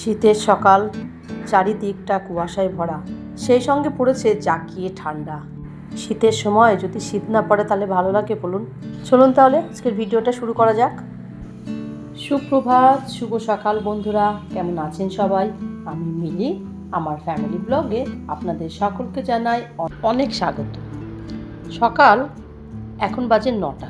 শীতের সকাল, চারিদিকটা কুয়াশায় ভরা। সেই সঙ্গে পড়েছে জাকিয়ে ঠান্ডা। শীতের সময় যদি শীত না পড়ে তাহলে ভালো লাগে বলুন। চলুন তাহলে আজকের ভিডিওটা শুরু করা যাক। সুপ্রভাত, শুভ সকাল বন্ধুরা। কেমন আছেন সবাই? আমি মিলি, আমার ফ্যামিলি ব্লগে আপনাদের সকলকে জানাই অনেক স্বাগত। সকাল এখন বাজে নটা।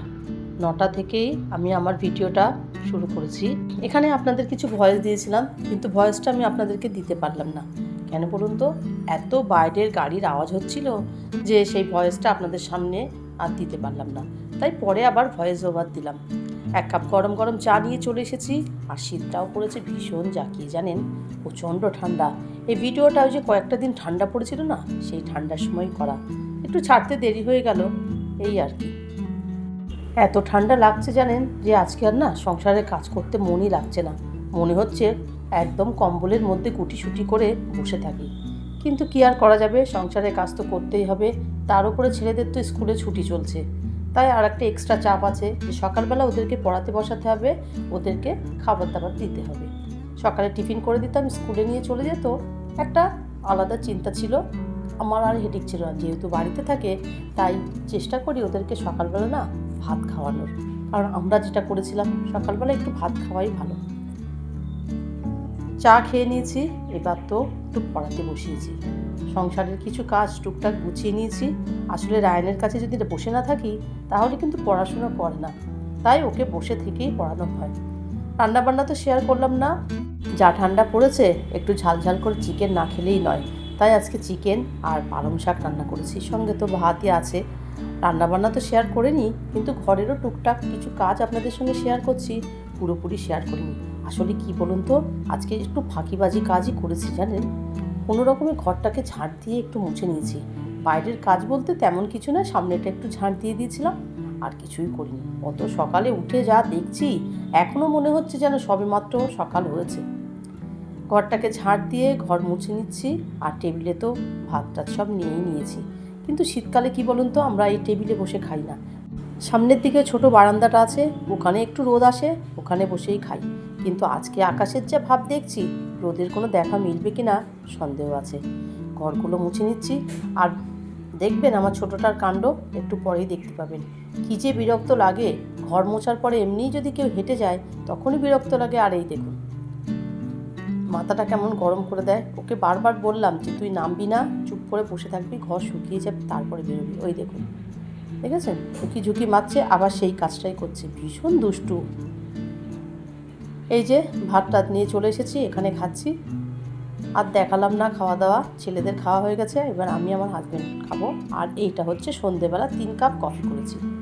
নটা থেকেই আমি আমার ভিডিওটা শুরু করেছি। এখানে আপনাদের কিছু ভয়েস দিয়েছিলাম, কিন্তু ভয়েসটা আমি আপনাদেরকে দিতে পারলাম না। কেন বলুন তো? এত বাইরের গাড়ির আওয়াজ হচ্ছিল যে সেই ভয়েসটা আপনাদের সামনে আর দিতে পারলাম না। তাই পরে আবার ভয়েস ওভার দিলাম। এক কাপ গরম গরম চা নিয়ে চলে এসেছি, আর শীতটাও পড়েছে ভীষণ জাকিয়ে জানেন, প্রচণ্ড ঠান্ডা। এই ভিডিওটা ওই যে কয়েকটা দিন ঠান্ডা পড়েছিল না, সেই ঠান্ডার সময় করা। একটু ছাড়তে দেরি হয়ে গেল, এই আর কি। এত ঠান্ডা লাগছে জানেন যে আজকে আর না সংসারে কাজ করতে মনই লাগছে না। মনে হচ্ছে একদম কম্বলের মধ্যে গুটিসুটি করে বসে থাকি। কিন্তু কি আর করা যাবে? সংসারে কাজ তো করতেই হবে। তার উপরে ছেলেদের তো স্কুলে ছুটি চলছে। তাই আর একটা এক্সট্রা চাপ আছে যে সকালবেলা ওদেরকে পড়াতে বসাতে হবে, ওদেরকে খাবার দাবার দিতে হবে। সকালে টিফিন করে দিতাম, স্কুলে নিয়ে চলে যেত। একটা আলাদা চিন্তা ছিল। আমার আর হেডিক ছিল না। যেহেতু বাড়িতে থাকে, তাই চেষ্টা করি ওদেরকে সকালবেলা না ভাত খাওয়ানোর। কারণ আমরা যেটা করেছিলাম, সকালবেলা একটু ভাত খাওয়াই ভালো। চা খেয়ে নিয়েছি, এবার তো একটু পড়াতে বসিয়েছি। সংসারের কিছু কাজ টুকটাক গুছিয়ে নিয়েছি। আসলে রায়নের কাছে যদি বসে না থাকি, তাহলে কিন্তু পড়াশোনা করে না। তাই ওকে বসে থেকেই পড়ানো হয়। রান্নাবান্না তো শেয়ার করলাম না। যা ঠান্ডা পড়েছে, একটু ঝাল ঝাল করে চিকেন না খেলেই নয়। তাই আজকে চিকেন আর পালং শাক রান্না করেছি। সঙ্গে তো ভাতই আছে। রান্নাবান্না তো শেয়ার করিনি, কিন্তু ঘরেরও টুকটাক কিছু কাজ আপনাদের সঙ্গে শেয়ার করছি, পুরোপুরি শেয়ার করিনি। আসলে কি বলুন তো, আজকে একটু ফাঁকিবাজি কাজই করেছি, জানেন? কোনো রকমের ঘরটাকে ঝাঁট দিয়ে একটু মুছে নিয়েছি। বাইরের কাজ বলতে তেমন কিছু না, সামনেটা একটু ঝাঁট দিয়ে দিয়েছিলাম, আর কিছুই করিনি। অত সকালে উঠে যা দেখছি এখনও মনে হচ্ছে যেন সবেমাত্র সকাল হয়েছে। ঘরটাকে ঝাঁট দিয়ে ঘর মুছে নিচ্ছি, আর টেবিলে তো ভাত টাত সব নিয়েই নিয়েছি। কিন্তু শীতকালে কি বলুন তো, আমরা এই টেবিলে বসে খাই না। সামনের দিকে ছোট বারান্দাটা আছে, ওখানে একটু রোদ আসে, ওখানে বসেই খাই। কিন্তু আজকে আকাশের যা ভাব দেখছি, রোদের কোনো দেখা মিলবে কি না সন্দেহ আছে। ঘরগুলো মুছে নিচ্ছি, আর দেখবেন আমার ছোটোটার কাণ্ড, একটু পরেই দেখতে পাবেন। কী যে বিরক্ত লাগে, ঘর মোছার পরে এমনিই যদি কেউ হেঁটে যায়, তখনই বিরক্ত লাগে, আর এই দেখুন। মাথাটা কেমন গরম করে দেয়। ওকে বারবার বললাম যে, তুই নামবি না, চুপ করে বসে থাকবি, ঘর শুকিয়ে যাবে, তারপরে বেরোবি। ওই দেখুন। দেখেছেন? ঝুঁকি ঝুঁকি মারছে, আবার সেই কাজটাই করছে। ভীষণ দুষ্টু। এই যে, ভাত টাত নিয়ে চলে এসেছি, এখানে খাচ্ছি। আর দেখালাম না খাওয়া দাওয়া ছেলেদের খাওয়া হয়ে গেছে, এবার আমি আমার হাজব্যান্ড খাব। আর এইটা হচ্ছে সন্ধেবেলা তিন কাপ কফি করেছি।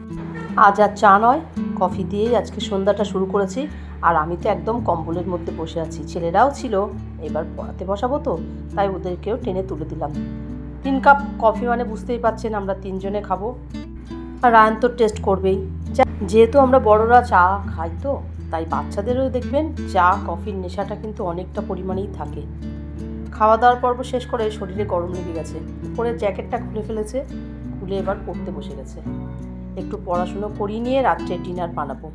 আজ আর চা নয়, কফি দিয়েই আজকে সন্ধ্যাটা শুরু করেছি। আর আমি তো একদম কম্বলের মধ্যে বসে আছি। ছেলেরাও ছিল, এবার পড়াতে বসাবো তো, তাই ওদেরকেও টেনে তুলে দিলাম। তিন কাপ কফি মানে বুঝতেই পারছেন, আমরা তিনজনে খাব। আর রায়ন তো টেস্ট করবেই। যেহেতু আমরা বড়রা চা খাই তো, তাই বাচ্চাদেরও দেখবেন চা, কফির নেশাটা কিন্তু অনেকটা পরিমাণেই থাকে। খাওয়া দাওয়ার পর্ব শেষ করে শরীরে গরম লেগে গেছে। পরে জ্যাকেটটা খুলে ফেলেছে, খুলে এবার পড়তে বসে গেছে। একটু পড়াশুনো করিয়ে নিয়ে রাত্রে ডিনার বানাবো।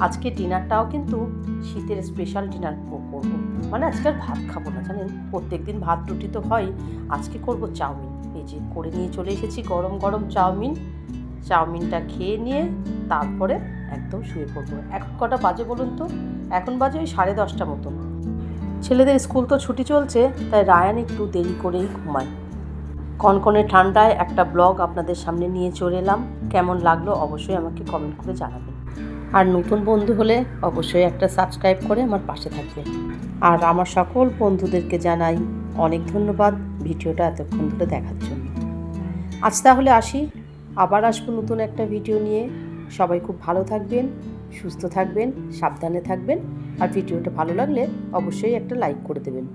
আজকে ডিনারটাও কিন্তু শীতের স্পেশাল ডিনার করব। মানে আজকে আর ভাত খাব না, জানেন? প্রত্যেক দিন ভাত রুটি তো হয়। আজকে করব চাউমিন। এই যে করে নিয়ে চলে এসেছি গরম গরম চাউমিন। চাউমিনটা খেয়ে নিয়ে তারপরে একদম শুয়ে পড়ব। এখন কটা বাজে বলুন তো? এখন বাজে ওই সাড়ে দশটা মতো ছেলেদের স্কুল তো ছুটি চলছে, তাই রায়ান একটু দেরি করেই ঘুমায়। কনকনে ঠান্ডায় একটা ব্লগ আপনাদের সামনে নিয়ে চলে এলাম। কেমন লাগল অবশ্যই আমাকে কমেন্ট করে জানাবেন। আর নতুন বন্ধু হলে অবশ্যই একটা সাবস্ক্রাইব করে আমার পাশে থাকবে আর আমার সকল বন্ধুদেরকে জানাই অনেক ধন্যবাদ ভিডিওটা এতক্ষণ ধরে দেখার জন্য। আজ তাহলে আসি। আবার আসব নতুন একটা ভিডিও নিয়ে। সবাই খুব ভালো থাকবেন, সুস্থ থাকবেন, সাবধানে থাকবেন। আর ভিডিওটা ভালো লাগলে অবশ্যই একটা লাইক করে দেবেন।